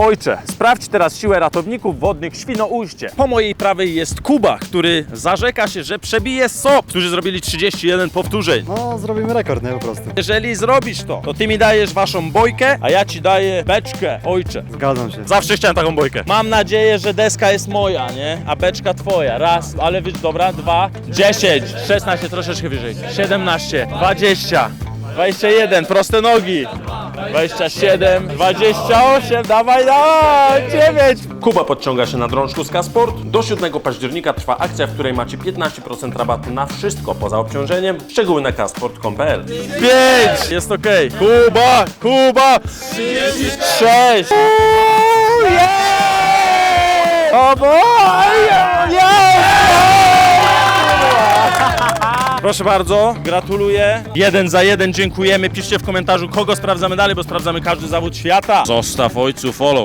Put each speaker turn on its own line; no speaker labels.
Ojcze, sprawdź teraz siłę ratowników wodnych Świnoujście. Po mojej prawej jest Kuba, który zarzeka się, że przebije SOP, którzy zrobili 31 powtórzeń.
No, zrobimy rekord, nie? Po prostu.
Jeżeli zrobisz to, to ty mi dajesz waszą bojkę, a ja ci daję beczkę, ojcze.
Zgadzam się.
Zawsze chciałem taką bojkę. Mam nadzieję, że deska jest moja, nie? A beczka twoja. Raz, ale wy, dobra, dwa, dziesięć, szesnaście, troszeczkę wyżej, siedemnaście, dwadzieścia, dwadzieścia jeden, proste nogi. 27, 28, dawaj, dawaj, 9. Kuba podciąga się na drążku z Kasport. Do 7 października trwa akcja, w której macie 15% rabatu na wszystko poza obciążeniem. Szczegóły na kasport.pl 5, jest ok. Kuba, Kuba, 36. O boy! Proszę bardzo, gratuluję. Jeden za jeden dziękujemy. Piszcie w komentarzu, kogo sprawdzamy dalej, bo sprawdzamy każdy zawód świata. Zostaw ojcu follow.